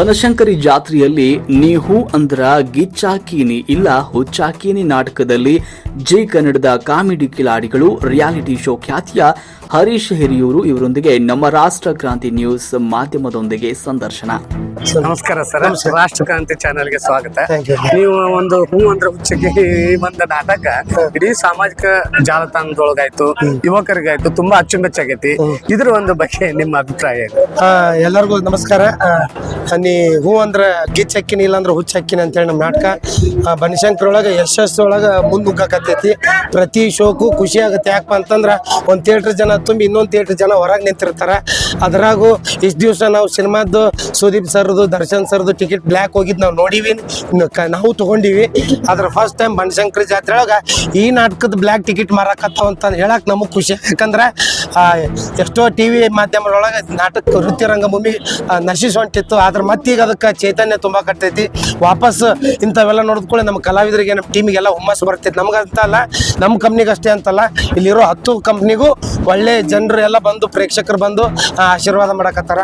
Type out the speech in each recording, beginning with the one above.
ಬನಶಂಕರಿ ಜಾತ್ರೆಯಲ್ಲಿ ನೀಹು ಹೂ ಅಂದ್ರ ಗಿಚ್ಚಾಕೀನಿ ಇಲ್ಲ ಹುಚ್ಚಾಕೀನಿ ನಾಟಕದಲ್ಲಿ ಜಿ ಕನ್ನಡದ ಕಾಮಿಡಿ ಕಿಲಾಡಿಗಳು ರಿಯಾಲಿಟಿ ಶೋ ಖ್ಯಾತಿಯ ಹರೀಶ್ ಹಿರಿಯೂರು ಇವರೊಂದಿಗೆ ನಮ್ಮ ರಾಷ್ಟ್ರ ಕ್ರಾಂತಿ ನ್ಯೂಸ್ ಮಾಧ್ಯಮದೊಂದಿಗೆ ಸಂದರ್ಶನ. ನಮಸ್ಕಾರ ಸರ್. ರಾಷ್ಟ್ರ ಕ್ರಾಂತಿ ಚಾನೆಲ್ಗೆ ಸ್ವಾಗತ. Thank you. ನೀವು ಒಂದು ಹೂ ಅಂದ್ರೆ ಹುಚ್ಚಿಗೆ ಒಂದು ನಾಟಕ ಇಡೀ ಸಾಮಾಜಿಕ ಜಾಲತಾಣದೊಳಗಾಯ್ತು ಯುವಕರಿಗಾಯ್ತು ತುಂಬಾ ಅಚ್ಚುಮೆಚ್ಚಾಗೈತಿ. ಇದ್ರ ಒಂದು ಬಗ್ಗೆ ನಿಮ್ಮ ಅಭಿಪ್ರಾಯ ಏನು? ಆ, ಎಲ್ಲರಿಗೂ ನಮಸ್ಕಾರ. ನೀ ಹೂ ಅಂದ್ರೆ ಗಿಚ್ಚ ಹಕ್ಕಿನಿ ಇಲ್ಲಾಂದ್ರೆ ಹುಚ್ಚ ಹಕ್ಕಿನಿ ಅಂತೇಳಿ ನಮ್ಮ ನಾಟಕ. ಬನಶಂಕರ್ ಒಳಗೆ ಯಶಸ್ಸು ಒಳಗೆ ಮುಂದುಗ್ಗಕತ್ತೈತಿ. ಪ್ರತಿ ಶೋಕು ಖುಷಿ ಆಗುತ್ತೆ. ಯಾಕಪ್ಪ ಅಂತಂದ್ರೆ ಒಂದು ಥಿಯೇಟರ್ ಜನ ತುಂಬಿ ಇನ್ನೊಂದು ಥಿಯೇಟರ್ ಜನ ಹೊರಗೆ ನಿಂತಿರ್ತಾರೆ. ಅದ್ರಾಗೂ ಇಷ್ಟು ದಿವಸ ನಾವು ಸಿನಿಮಾದ್ದು ಸುದೀಪ್ ಸರ್ದು ದರ್ಶನ್ ಸರ್ದು ಟಿಕೆಟ್ ಬ್ಲ್ಯಾಕ್ ಹೋಗಿದ್ ನಾವು ನೋಡಿವಿ. ನಾವು ತಗೊಂಡಿವಿ. ಅದ್ರ ಫಸ್ಟ್ ಟೈಮ್ ಬನಶಂಕರ್ ಜಾತ್ರೆ ಒಳಗೆ ಈ ನಾಟಕದ ಬ್ಲ್ಯಾಕ್ ಟಿಕೆಟ್ ಮಾರಾಕತ್ತಾವ ಅಂತ ಹೇಳಕ್ ನಮಗೆ ಖುಷಿ. ಯಾಕಂದ್ರೆ ಎಷ್ಟೋ ಟಿವಿ ಮಾಧ್ಯಮದೊಳಗೆ ನಾಟಕ ವೃತ್ತಿ ರಂಗಭೂಮಿ ಆ, ನಶಿಸ್ ಹೊಂಟಿತ್ತು ಆದ್ರೆ ಮತ್ತೀಗ ಅದಕ್ಕೆ ಚೈತನ್ಯ ತುಂಬಾ ಕಟ್ಟೈತಿ ವಾಪಸ್ ಇಂಥವೆಲ್ಲ ನೋಡಿದ್ಕೊಳ್ಳಿ ನಮ್ಮ ಕಲಾವಿದರಿಗೆ, ನಮ್ಮ ಟೀಮಿಗೆಲ್ಲ ಹುಮ್ಮಸ್ಸು ಬರ್ತೈತಿ. ನಮಗಂತ ಅಲ್ಲ, ನಮ್ಮ ಕಂಪ್ನಿಗೆ ಅಷ್ಟೇ ಅಂತಲ್ಲ, ಇಲ್ಲಿರೋ ಹತ್ತು ಕಂಪ್ನಿಗೂ ಒಳ್ಳೆ ಜನರು ಎಲ್ಲ ಬಂದು, ಪ್ರೇಕ್ಷಕರು ಬಂದು ಆಶೀರ್ವಾದ ಮಾಡಕತ್ತಾರ.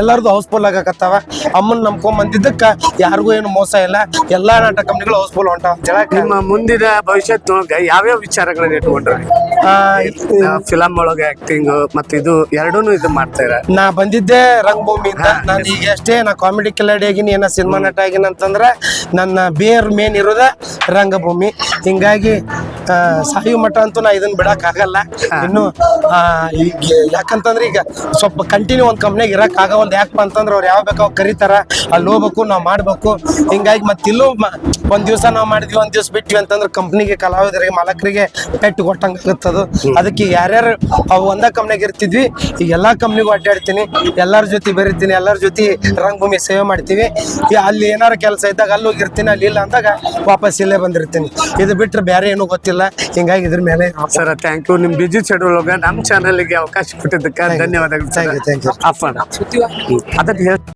ಎಲ್ಲರದು ಹೌಸ್ಫುಲ್ ಆಗಕತ್ತಾವ. ಅಮ್ಮನ್ ನಂಬ್ಕೊಂಡ್ ಬಂದಿದ್ದಕ್ಕ ಯಾರಿಗೂ ಏನು ಮೋಸ ಇಲ್ಲ. ಎಲ್ಲಾ ನಾಟಕ ಕಂಪ್ನಿಗಳು ಹೌಸ್ಫುಲ್ ಹೊಂಟಾವ ನಿಮ್ಮ ಮುಂದಿನ ಭವಿಷ್ಯದೊಳಗೆ ಯಾವ್ಯಾವ ವಿಚಾರಗಳನ್ನ ಇಟ್ಕೊಂಡ್ರಿ? ಫಿಲಂ ಒಳಗೆ ಆಕ್ಟಿಂಗ್ ಮತ್ತೆ ಇದು ಎರಡೂ ಇದು ಮಾಡ್ತೀರಾ ನಾ ಬಂದಿದ್ದೆ ರಂಗಭೂಮಿ ನಾನು ಈಗ ಅಷ್ಟೇ ನಾ ಕಾಮಿಡಿ ಕಿಲಾಡಿ ಆಗಿನಿ ಏನ ಸಿನಿಮಾ ನಟ ಆಗಿನ ಅಂತಂದ್ರೆ ನನ್ನ ಬೇರ್ ಮೇನ್ ಇರೋದ ರಂಗಭೂಮಿ. ಹಿಂಗಾಗಿ ಸಾಯು ಮಠ ಅಂತೂ ನಾ ಇದನ್ನ ಬಿಡಕ್ ಆಗಲ್ಲ. ಇನ್ನು ಈಗ ಯಾಕಂತಂದ್ರೆ ಈಗ ಸ್ವಲ್ಪ ಕಂಟಿನ್ಯೂ ಒಂದು ಕಂಪ್ನಿಯಾಗ ಇರಕ್ ಆಗವಲ್ದು ಯಾಕಪ್ಪ ಅಂತಂದ್ರೆ ಅವ್ರು ಯಾವ ಬೇಕು ಕರೀತಾರ. ಅಲ್ಲಿ ಹೋಗ್ಬೇಕು ನಾವು ಮಾಡ್ಬೇಕು. ಹಿಂಗಾಗಿ ಮತ್ತೆ ಇಲ್ಲೂ ಮ- ಒಂದ್ ದಿವಸ ನಾವ್ ಮಾಡಿದ್ವಿ ಒಂದ್ ದಿವಸ ಬಿಟ್ವಿ ಅಂತಂದ್ರೆ ಕಂಪ್ನಿಗೆ ಕಲಾವಿದರಿಗೆ ಮಾಲಕರಿಗೆ ಪೆಟ್ಟು ಕೊಟ್ಟಂಗ ಆಗುತ್ತದು ಅದಕ್ಕೆ ಯಾರ್ಯಾರು ಅವು ಒಂದ ಕಂಪ್ನಿಗೆ ಇರ್ತಿದ್ವಿ ಈಗ ಎಲ್ಲಾ ಕಂಪ್ನಿಗೂ ಅಡ್ಡಾಡ್ತೀನಿ ಎಲ್ಲಾರ ಜೊತೆ ಬೆರಿತೀನಿ ಎಲ್ಲಾರ ಜೊತೆ ರಂಗಭೂಮಿ ಸೇವೆ ಮಾಡ್ತೀವಿ. ಅಲ್ಲಿ ಏನಾರ ಕೆಲಸ ಇದ್ದಾಗ ಅಲ್ಲಿ ಹೋಗಿರ್ತೀನಿ ಅಲ್ಲಿ ಇಲ್ಲ ಅಂದಾಗ ವಾಪಸ್ ಇಲ್ಲೇ ಬಂದಿರ್ತೀನಿ. ಇದು ಬಿಟ್ರೆ ಬೇರೆ ಏನೂ ಗೊತ್ತಿಲ್ಲ. ಹಿಂಗಾಗಿ ಇದ್ರ ಮೇಲೆ ಸರ್ ಥ್ಯಾಂಕ್ ಯು ನಿಮ್ ಬಿಜಿ ಶೆಡ್ಯೂಲ್ ನಮ್ ನಮ್ಮ ಚಾನೆಲ್ಗೆ ಅವಕಾಶ ಕೊಟ್ಟಿದ್ದಕ್ಕೆ ಧನ್ಯವಾದಗಳು Thank ಯು. ಅಪ್ಪ. ಅದಕ್ಕೆ